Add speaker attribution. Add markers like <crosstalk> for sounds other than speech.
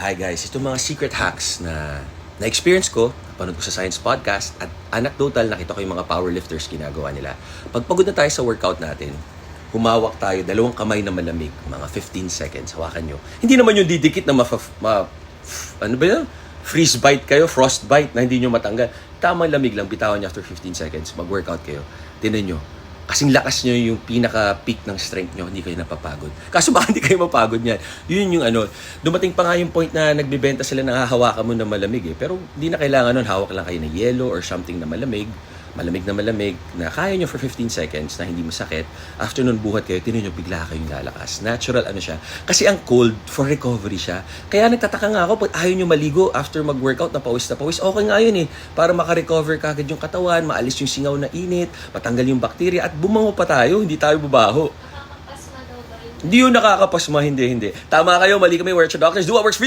Speaker 1: Hi guys, ito mga secret hacks na na-experience ko, napanood ko sa Science Podcast, at anecdotal nakita ko yung mga powerlifters ginagawa nila. Pag pagod na tayo sa workout natin, humawak tayo, dalawang kamay na malamig, mga 15 seconds, hawakan nyo. Hindi naman yung didikit na ma, ma ano ba yun? Freeze bite kayo, frost bite na hindi nyo matanggal. Tamang lamig lang, bitawan nyo after 15 seconds, mag-workout kayo. Tinan nyo, kasing lakas nyo yung pinaka-peak ng strength nyo, hindi kayo napapagod. Kaso baka <laughs> hindi kayo mapagod niyan. Yun yung ano, dumating pa nga yung point na nagbibenta sila ng hahawakan mo na malamig eh. Pero hindi na kailangan nun, hawak lang kayo ng yellow or something na malamig. Malamig na malamig, na kaya nyo for 15 seconds na hindi masakit. After nun buhat kayo, tinan nyo, bigla kayong lalakas. Natural ano siya. Kasi ang cold, for recovery siya. Kaya nagtataka nga ako, pag ayaw nyo maligo after mag-workout na pawis na pawis, okay nga yun eh. Para makarecover kagad yung katawan, maalis yung singaw na init, matanggal yung bakterya, at bumango pa tayo, hindi tayo bubaho. Hindi yun nakakapasma, hindi, hindi. Tama kayo, mali kami, we're your doctors, do what works for you.